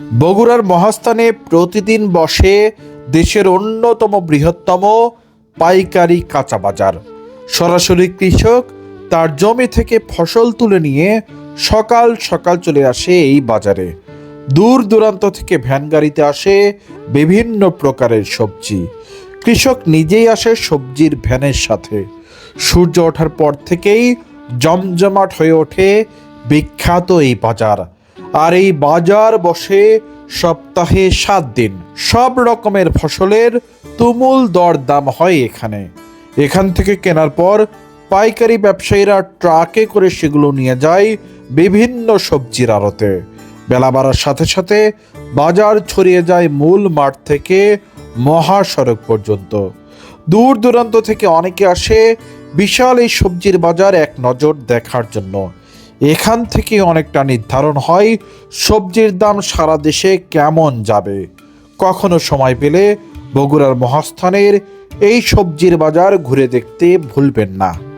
বগুড়ার মহাস্থানে প্রতিদিন বসে দেশের অন্যতম বৃহত্তম পাইকারি কাঁচা বাজার সরাসরি কৃষক তার জমি থেকে ফসল তুলে নিয়ে সকাল সকাল চলে আসে এই বাজারে। দূর দূরান্ত থেকে ভ্যান গাড়িতে আসে বিভিন্ন প্রকারের সবজি। কৃষক নিজেই আসে সবজির ভ্যানের সাথে। সূর্য ওঠার পর থেকেই জমজমাট হয়ে ওঠে বিখ্যাত এই বাজার। আর এই বাজার বসে সপ্তাহে সাত দিন। সব রকমের ফসলের তুমুল দর দাম হয় এখানে। এখান থেকে কেনার পর পাইকারি ব্যবসায়ীরা ট্রাকে করে সেগুলো নিয়ে যায় বিভিন্ন সবজির আড়তে। বেলা বাড়ার সাথে সাথে বাজার ছড়িয়ে যায় মূল মাঠ থেকে মহাসড়ক পর্যন্ত। দূর দূরান্ত থেকে অনেকে আসে বিশাল এই সবজির বাজার এক নজর দেখার জন্য। এখান থেকে অনেকটা নির্ধারণ হয় সবজির দাম সারা দেশে কেমন যাবে। কখনো সময় পেলে বগুড়ার মহাস্থানের এই সবজির বাজার ঘুরে দেখতে ভুলবেন না।